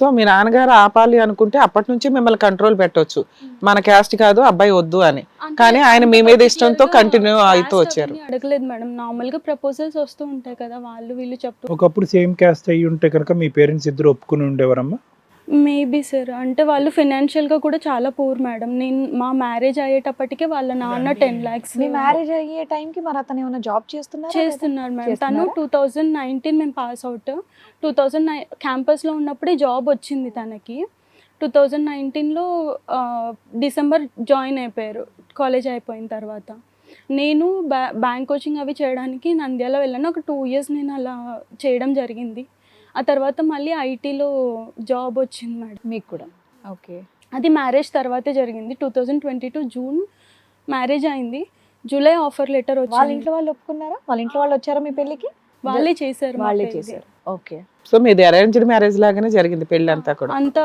So మీ నాన్నగారు ఆపాలి అనుకుంటే అప్పటి నుంచి మిమ్మల్ని కంట్రోల్ పెట్టొచ్చు. మన క్యాస్ట్ కాదు అబ్బాయి వద్దు అని. కానీ ఆయన మీ మీద ఇష్టంతో కంటిన్యూ అవుతూ caste వచ్చారు. అడగలేదు మేడం. నార్మల్గా ప్రపోజల్స్ వస్తూ ఉంటాయి కదా వాళ్ళు వీళ్ళు చెప్తూ ఒకప్పుడు సేమ్ క్యాస్ట్ అయ్యి ఉంటే కనుక మీ పేరెంట్స్ ఇద్దరు ఒప్పుకుని ఉండేవారమ్మా? మేబీ సార్ అంటే వాళ్ళు ఫినాన్షియల్గా కూడా చాలా పూర్ మేడం నేను మా మ్యారేజ్ అయ్యేటప్పటికే వాళ్ళ నాన్న టెన్ లాక్స్ మీ మ్యారేజ్ అయ్యే టైంకి మరి అతను ఏమైనా జాబ్ చేస్తున్నారా చేస్తున్నారు మేడం తను? టూ థౌజండ్ నైన్టీన్ మేము pass out two thousand nine క్యాంపస్లో ఉన్నప్పుడే జాబ్ వచ్చింది తనకి. టూ థౌజండ్ నైన్టీన్లో డిసెంబర్ జాయిన్ అయిపోయారు. కాలేజ్ అయిపోయిన తర్వాత. నేను బ్యా బ్యాంక్ కోచింగ్ అవి చేయడానికి నంద్యాల వెళ్ళాను. ఒక టూ ఇయర్స్ నేను అలా చేయడం జరిగింది. ఆ తర్వాత మళ్ళీ ఐటీలో జాబ్ వచ్చింది మేడం. మీకు కూడా? ఓకే. అది మ్యారేజ్ తర్వాతే జరిగింది. Two thousand twenty two June marriage అయింది. జూలై ఆఫర్ లెటర్ వాళ్ళ వచ్చింది. ఇంట్లో వాళ్ళు ఒప్పుకున్నారా? వాళ్ళ ఇంట్లో వాళ్ళు వచ్చారా మీ పెళ్ళికి? వాళ్ళే చేశారు వాళ్ళే. చేశారు. ఓకే. సో మీది అరేంజ్డ్ మ్యారేజ్ లాగానే జరిగింది పెళ్ళి అంతా కూడా అంతా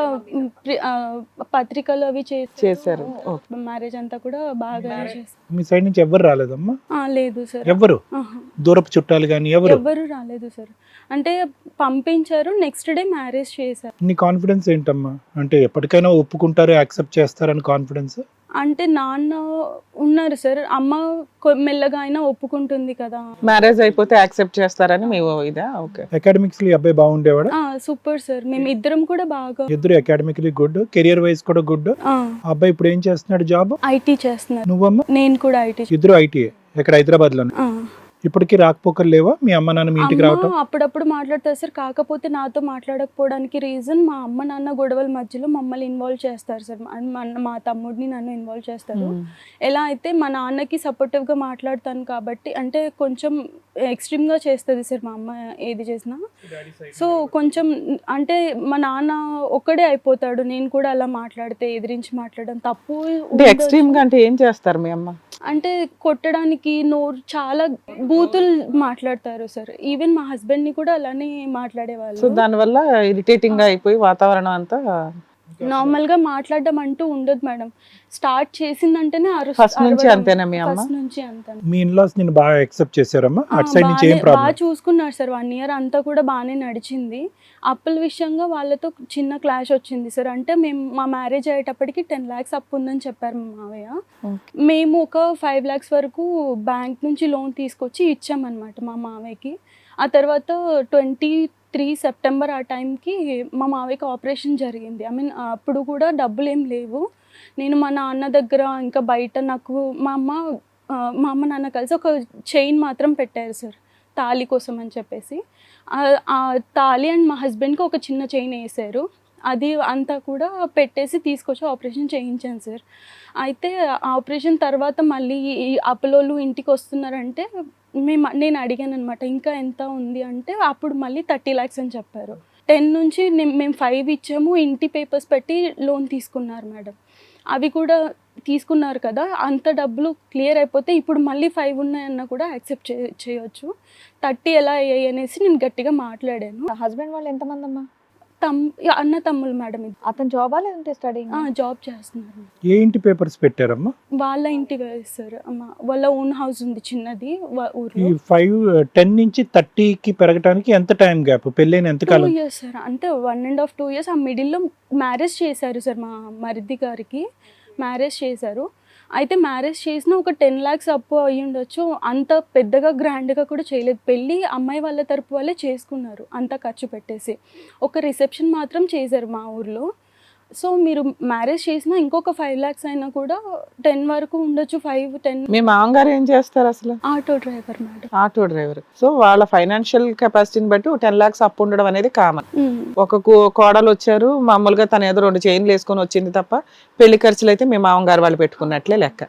పత్రికలు అవి చేశారు. మ్యారేజ్ అంతా కూడా బాగా చేశారు. మీ సైడ్ నుంచి ఎవ్వరు రాలేదమ్మా? ఆ, లేదు సార్. ఎవ్వరు? ఆహా. దూరపు చుట్టాలు కానీ ఎవరు? ఎవ్వరు రాలేదు సార్. అంటే పంపించారు నెక్స్ట్ డే మ్యారేజ్ చేశారు. నీ కాన్ఫిడెన్స్ ఏంటమ్మా? అంటే ఎప్పటికైనా ఒప్పుకుంటారు యాక్సెప్ట్ చేస్తారని కాన్ఫిడెన్స్ అంటే నాన్న ఉన్నారు సార్. అమ్మ మెల్లగా అయినా ఒప్పుకుంటుంది కదా. మ్యారేజ్ అయిపోతే యాక్సెప్ట్ చేస్తారని మీ ఇదా? ఓకే. అకాడమిక్స్ ఈ అబ్బాయి బాగుండేవాడా? ఆ, సూపర్ సార్. మేము ఇద్దరం కూడా బాగా ఇద్దరు అకాడమికలీ గుడ్ కెరియర్ వైజ్ కూడా గుడ్ ఆ, అబ్బాయి ఇప్పుడు ఏం చేస్తున్నాడు జాబ్ ఐటీ చేస్తున్నారు నువ్వమ్మా? నేను కూడా ఐటీ ఇద్దరు ఐటీఏ ఇక్కడ హైదరాబాద్లోనే ఇప్పటికీ రాకపోకలు లేవా? మీ అమ్మ నాన్న మీ ఇంటికి రావటం? అప్పుడప్పుడు మాట్లాడతారు సార్. కాకపోతే నాతో మాట్లాడకపోవడానికి రీజన్ మా అమ్మ నాన్న గొడవల మధ్యలో మమ్మల్ని ఇన్వాల్వ్ చేస్తారు సార్. మా- తమ్ముడిని నన్ను ఇన్వాల్వ్ చేస్తారు. ఎలా అయితే మా నాన్నకి సపోర్టివ్గా మాట్లాడతాను కాబట్టి అంటే కొంచెం ఎక్స్ట్రీమ్గా చేస్తుంది సార్ మా అమ్మ ఏది చేసినా. సో కొంచెం అంటే మా నాన్న ఒక్కడే అయిపోతాడు. నేను కూడా అలా మాట్లాడితే ఎదిరించి మాట్లాడడం తప్పు అంటే ఉండొచ్చు. ఎక్స్ట్రీమ్గా అంటే ఏం చేస్తారు మీ అమ్మ? అంటే కొట్టడానికి నోరు చాలా బూతులు మాట్లాడతారు సార్ ఈవెన్ మా హస్బెండ్ని కూడా అలానే సో దాని దానివల్ల ఇరిటేటింగ్గా అయిపోయి వాతావరణం అంతా నార్మల్గా మాట్లాడడం అంటూ ఉండదు మేడం. స్టార్ట్ చేసిందంటేనే First నుంచి అంతేనా మీ అమ్మ? ఫస్ట్ నుంచి అంతే మీ ఇన్లాస్ నేను బాగా యాక్సెప్ట్ చేశారమ్మా? అటు సైడ్ నుంచి ఏం ప్రాబ్లం బాగా చూసుకున్నారు సార్. వన్ ఇయర్ అంతా కూడా బాగానే నడిచింది. అప్పుల విషయంగా వాళ్ళతో చిన్న క్లాష్ వచ్చింది సార్. అంటే మేము మా మ్యారేజ్ అయ్యేటప్పటికి టెన్ ల్యాక్స్ అప్పు ఉందని చెప్పారు మా మావయ్య మేము ఒక ఫైవ్ ల్యాక్స్ వరకు బ్యాంక్ నుంచి లోన్ తీసుకొచ్చి ఇచ్చామన్నమాట మా మావయ్యకి. ఆ తర్వాత ట్వంటీ త్రీ సెప్టెంబర్ ఆ టైంకి మా మావయ్యకి ఆపరేషన్ జరిగింది. ఐ మీన్ అప్పుడు కూడా డబ్బులు ఏం లేవు. నేను మా నాన్న దగ్గర ఇంకా బయట నాకు మా అమ్మ మా అమ్మ నాన్న కలిసి ఒక చైన్ మాత్రం పెట్టారు సార్ తాళి కోసం అని చెప్పేసి. ఆ- తాళి అండ్ మా హస్బెండ్కి ఒక చిన్న చైన్ వేసారు. అది అంతా కూడా పెట్టేసి తీసుకొచ్చి ఆపరేషన్ చేయించాను సార్. అయితే ఆపరేషన్ తర్వాత మళ్ళీ ఈ అపోలోలు ఇంటికి వస్తున్నారంటే మేము నేను అడిగాను అనమాట ఇంకా ఎంత ఉంది అంటే అప్పుడు మళ్ళీ థర్టీ ల్యాక్స్ అని చెప్పారు. టెన్ నుంచి మేము ఫైవ్ ఇచ్చాము ఇంటి పేపర్స్ పెట్టి లోన్ తీసుకున్నారు మేడం. అవి కూడా తీసుకున్నారు కదా అంత డబ్బులు క్లియర్ అయిపోతే ఇప్పుడు మళ్ళీ ఫైవ్ ఉన్నాయన్నా కూడా యాక్సెప్ట్ చే చేయొచ్చు. థర్టీ ఎలా అయ్యాయి అనేసి నేను గట్టిగా మాట్లాడాను. హస్బెండ్ వాళ్ళు ఎంతమంది అమ్మా? తమ్ అన్న తమ్ముళ్ళు మేడం ఇది. అతను జాబా లేదంటే స్టడీ జాబ్ చేస్తున్నారు. ఏ ఇంటి పేపర్స్ పెట్టారమ్మా? వాళ్ళ ఇంటి వేస్తారు అమ్మ వాళ్ళ ఓన్ హౌస్ ఉంది చిన్నది ఈ ఊర్లో. ఫైవ్ టెన్ నుంచి థర్టీకి పెరగడానికి ఎంత టైం గ్యాప్ పెళ్ళైన ఎంత టూ కాలం? ఇయర్స్ సార్ అంటే one and half two years ఆ మిడిల్లో మ్యారేజ్ చేశారు సార్ మా మరిది గారికి. మ్యారేజ్ చేశారు. అయితే మ్యారేజ్ చేసిన ఒక టెన్ ల్యాక్స్ అప్పు అయ్యి ఉండొచ్చు. అంత పెద్దగా గ్రాండ్గా కూడా చేయలేదు. పెళ్ళి అమ్మాయి వాళ్ళ తరపు వాళ్ళే చేసుకున్నారు అంత ఖర్చు పెట్టేసి. ఒక రిసెప్షన్ మాత్రం చేశారు మా ఊర్లో. సో మీరు మ్యారేజ్ చేసినా ఇంకొక ఫైవ్ ల్యాక్స్ అయినా కూడా టెన్ వరకు ఉండొచ్చు ఫైవ్ టెన్ మీ మామగారు ఏం చేస్తారు అసలు? Auto driver madam. Auto driver. So వాళ్ళ ఫైనాన్షియల్ కెపాసిటీని బట్టి టెన్ లాక్స్ అప్పు ఉండడం అనేది కామన్ ఒక కోడలు వచ్చారు మామూలుగా తన ఏదో రెండు చైన్లు వేసుకొని వచ్చింది తప్ప పెళ్ళి ఖర్చులు అయితే మీ మామగారు వాళ్ళు పెట్టుకున్నట్లే లెక్క.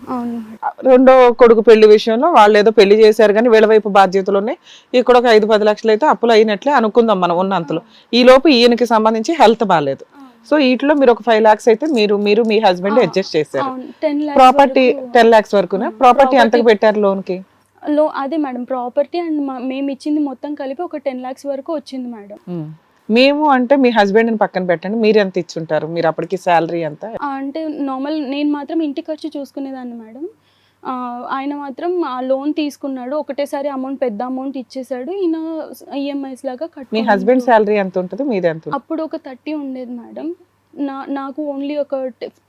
రెండో కొడుకు పెళ్ళి విషయంలో వాళ్ళు ఏదో పెళ్ళి చేశారు కానీ వీళ్ళ వైపు బాధ్యతలు ఉన్నాయి. ఇక్కడ ఒక ఐదు పది లక్షలు అయితే అప్పులు అయినట్లే అనుకుందాం మనం ఉన్నంతలో. ఈ లోపు ఈయనకి సంబంధించి హెల్త్ బాగాలేదు సో వీటిలో మీరు ఒక ఫైవ్ లాక్స్ అయితే మీరు మీరు మీ హస్బెండ్ అడ్జస్ట్ చేశారు. ప్రాపర్టీ టెన్ లాక్స్ వరకునే? ప్రాపర్టీ ఎంతకు పెట్టారు లోన్కి? లో అదే మేడం ప్రాపర్టీ అండ్ మేము ఇచ్చింది మొత్తం కలిపి ఒక టెన్ లాక్స్ వరకు వచ్చింది మేడం. మేము అంటే మీ హస్బెండ్ని పక్కన పెట్టండి. మీరు ఎంత ఇచ్చుంటారు? మీరు అప్పటికి శాలరీ ఎంత? అంటే నార్మల్ నేను మాత్రం ఇంటి ఖర్చు చూసుకునేదాన్ని మేడం. ఆయన మాత్రం ఆ లోన్ తీసుకున్నాడు. ఒకటేసారి అమౌంట్ పెద్ద అమౌంట్ ఇచ్చేసాడు. ఈయన ఈఎంఐస్ లాగా మీ కట్టుకుంటూ- హస్బెండ్ శాలరీ ఎంత ఉంటుంది? మీది ఎంత? అప్పుడు ఒక థర్టీ ఉండేది మేడం. నా నాకు ఓన్లీ ఒక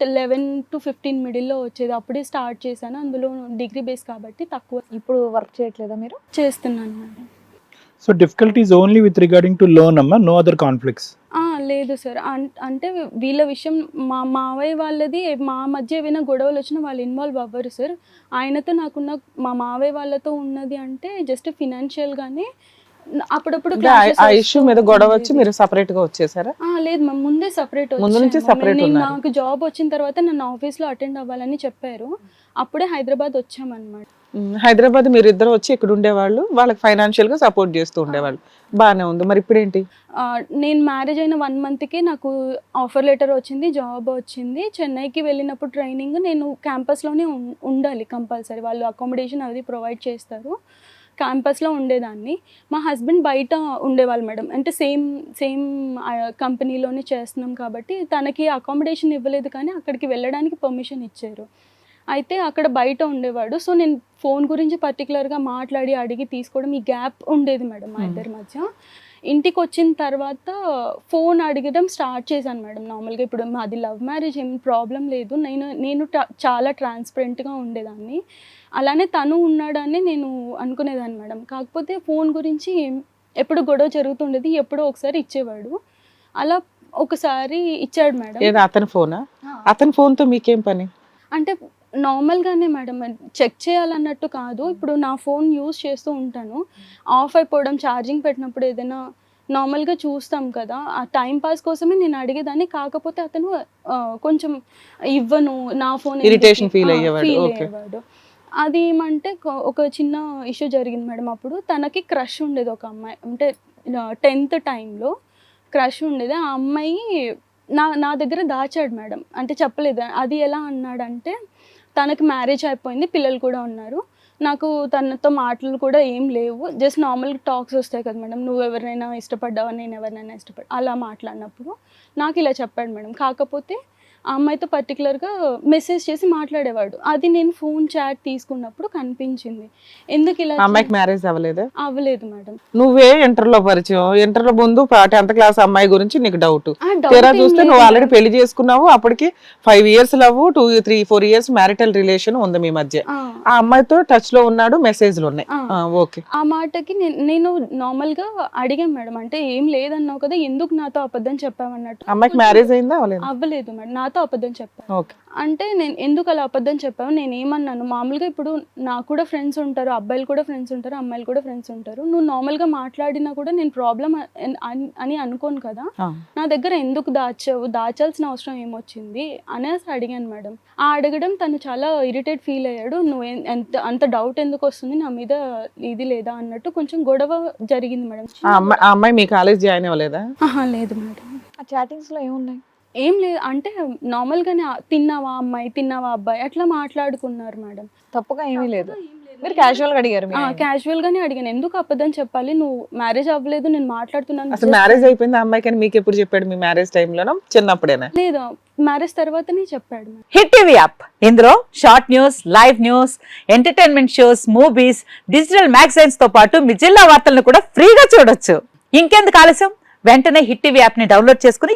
లెవెన్ టు ఫిఫ్టీన్ మిడిల్లో వచ్చేది. అప్పుడే స్టార్ట్ చేశాను. అందులో డిగ్రీ బేస్ కాబట్టి తక్కువ. ఇప్పుడు వర్క్ చేయట్లేదా మీరు? చేస్తున్నాను madam. So difficulties only with regarding to loan అమ్మా? నో అదర్ కాన్ఫ్లిక్ట్స్ లేదు సార్. అన్- అంటే వీళ్ళ విషయం మా మావయ్య వాళ్ళది మా మధ్య ఏమైనా గొడవలు వచ్చినా వాళ్ళు ఇన్వాల్వ్ అవ్వరు సార్. ఆయనతో నాకున్న మా మావయ్య వాళ్ళతో ఉన్నది అంటే జస్ట్ ఫినాన్షియల్గానే అప్పుడప్పుడు ఆ- ఇష్యూ మీద గొడవ వచ్చి. మీరు సపరేట్గా వచ్చేసారా? లేదు మ్యామ్ ముందే సపరేట్ ముందు నుంచి ఉన్నారు. నాకు జాబ్ వచ్చిన తర్వాత నన్ను ఆఫీస్లో అటెండ్ అవ్వాలని చెప్పారు. అప్పుడే హైదరాబాద్ వచ్చామన్నమాట. హైదరాబాద్ మీరు ఇద్దరు వచ్చి ఇక్కడ ఉండేవాళ్ళు వాళ్ళకి ఫైనాన్షియల్గా సపోర్ట్ చేస్తూ ఉండేవాళ్ళు. బాగానే ఉంది. మరి ఇప్పుడు ఏంటి నేను మ్యారేజ్ అయిన వన్ మంత్కి నాకు ఆఫర్ లెటర్ వచ్చింది జాబ్ వచ్చింది. చెన్నైకి వెళ్ళినప్పుడు ట్రైనింగ్ నేను క్యాంపస్లోనే ఉం- ఉండాలి కంపల్సరీ వాళ్ళు అకామిడేషన్ అది ప్రొవైడ్ చేస్తారు. క్యాంపస్లో ఉండేదాన్ని. మా హస్బెండ్ బయట ఉండేవాళ్ళు మేడం. అంటే సేమ్ సేమ్ కంపెనీలోనే చేస్తున్నాం కాబట్టి తనకి అకామిడేషన్ ఇవ్వలేదు కానీ అక్కడికి వెళ్ళడానికి పర్మిషన్ ఇచ్చారు. అయితే అక్కడ బయట ఉండేవాడు. సో నేను ఫోన్ గురించి పర్టికులర్గా మాట్లాడి అడిగి తీసుకోవడం ఈ గ్యాప్ ఉండేది మేడం మా. ఇద్దరి మధ్య. ఇంటికి వచ్చిన తర్వాత ఫోన్ అడగడం స్టార్ట్ చేశాను మేడం. నార్మల్గా ఇప్పుడు మాది లవ్ మ్యారేజ్ ఏం ప్రాబ్లం లేదు. నేను నేను చాలా ట్రాన్స్పరెంట్గా ఉండేదాన్ని. అలానే తను ఉన్నాడని నేను అనుకునేదాన్ని మేడం. కాకపోతే ఫోన్ గురించి ఎప్పుడు గొడవ జరుగుతుండేది ఎప్పుడో ఒకసారి ఇచ్చేవాడు. అలా ఒకసారి ఇచ్చాడు మేడం. అతని ఫోనా? అతని ఫోన్తో మీకేం పని? అంటే నార్మల్గానే మేడం చెక్ చేయాలన్నట్టు కాదు. ఇప్పుడు నా ఫోన్ యూస్ చేస్తూ ఉంటాను. ఆఫ్ అయిపోవడం ఛార్జింగ్ పెట్టినప్పుడు ఏదైనా నార్మల్గా చూస్తాం కదా ఆ టైం పాస్ కోసమే నేను అడిగేదాన్ని. కాకపోతే అతను కొంచెం ఇవ్వను నా ఫోన్ Irritation feel అయ్యేవాడు. అది ఏమంటే ఒక చిన్న ఇష్యూ జరిగింది మేడం అప్పుడు. తనకి క్రష్ ఉండేది ఒక అమ్మాయి. అంటే టెన్త్ టైంలో క్రష్ ఉండేది. ఆ అమ్మాయి నా నా దగ్గర దాచాడు మేడం. అంటే చెప్పలేదు. అది ఎలా అన్నాడంటే తనకి మ్యారేజ్ అయిపోయింది పిల్లలు కూడా ఉన్నారు. నాకు తనతో మాటలు కూడా ఏం లేవు. జస్ట్ నార్మల్ టాక్స్ వస్తాయి కదా మేడం. నువ్వు ఎవరినైనా ఇష్టపడ్డావా? నేను ఎవరినైనా ఇష్టపడ్డా అలా మాట్లాడినప్పుడు నాకు ఇలా చెప్పాడు మేడం. కాకపోతే ఆ అమ్మాయితో పర్టికులర్గా మెసేజ్ చేసి మాట్లాడేవాడు. అది నేను ఫోన్ చాట్ తీసుకున్నప్పుడు కనిపించింది. ఎందుకు ఇలా అమ్మాయికి మ్యారేజ్ అవ్వలేదా? అవ్వలేదు మేడం. నువ్వే ఇంటర్లో పరిచయం. ఇంటర్లో ముందు టెన్త్ క్లాస్ అమ్మాయి గురించి నీకు డౌట్ తీరా చూస్తే నువ్వు ఆల్రెడీ. పెళ్ళి చేసుకున్నావు. అప్పటికి five years love two three four years marital relation ఉంది మీ మధ్య. ఆ, అమ్మాయితో టచ్లో ఉన్నాడు మెసేజ్లు ఉన్నాయి. ఓకే. ఆ మాటకి నేను నేను నార్మల్గా అడిగాను మేడం. అంటే ఏం లేదన్నావు కదా ఎందుకు నాతో అబద్ధం చెప్పావన్నట్టు. అమ్మాయికి మ్యారేజ్ అయిందా? అవ్వలేదు? అవ్వలేదు మేడం. నాతో అబద్ధం చెప్పాను. అంటే నేను ఎందుకు అలా అబద్ధం చెప్పావు నేను ఏమన్నాను? మామూలుగా ఇప్పుడు నాకు కూడా ఫ్రెండ్స్ ఉంటారు అబ్బాయిలు కూడా ఫ్రెండ్స్ ఉంటారు అమ్మాయిలు కూడా ఫ్రెండ్స్ ఉంటారు. నువ్వు నార్మల్గా మాట్లాడినా కూడా నేను ప్రాబ్లం అని అనుకోను కదా? నా దగ్గర ఎందుకు దాచావు? దాచాల్సిన అవసరం ఏమొచ్చింది? అనేసి అడిగాను మేడం. ఆ అడగడం తను చాలా ఇరిటేట్ ఫీల్ అయ్యాడు. నువ్వు ఎంత అంత డౌట్ ఎందుకు వస్తుంది? నా మీద ఇది లేదా? అన్నట్టు కొంచెం గొడవ జరిగింది మేడం. ఆ అమ్మాయి మీ కాలేజ్ జాయిన్ అవ్వలేదా? లేదు మేడం. ఆ చాటింగ్స్లో ఏమున్నాయి? ఏం లేదు. అంటే నార్మల్గానే తిన్నావా అమ్మాయి తిన్నావా అబ్బాయి అట్లా మాట్లాడుకున్నారు మేడం. తప్పుగా ఏమీ లేదు. మీరు క్యాజువల్గా అడిగారు. క్యాజువల్ గానే అడిగాను. ఎందుకు అబద్ధం చెప్పాలి? నువ్వు మ్యారేజ్ అవ్వలేదు నేను మాట్లాడుతున్నాను అసలు మ్యారేజ్ అయిపోయింది ఆ అమ్మాయికి అని మీకు ఎప్పుడు చెప్పాడు మీ మ్యారేజ్ టైంలోనో చిన్నప్పుడేనా? లేదు. మ్యారేజ్ తర్వాతనే చెప్పాడు హిట్ టీవీ యాప్ ఇందులో short news live news entertainment shows movies digital మ్యాగజైన్స్తో పాటు మీ జిల్లా వార్తలను కూడా ఫ్రీగా చూడొచ్చు. ఇంకెందుకు ఆలస్యం? వెంటనే హిట్ టీవీ యాప్ని డౌన్లోడ్ చేసుకుని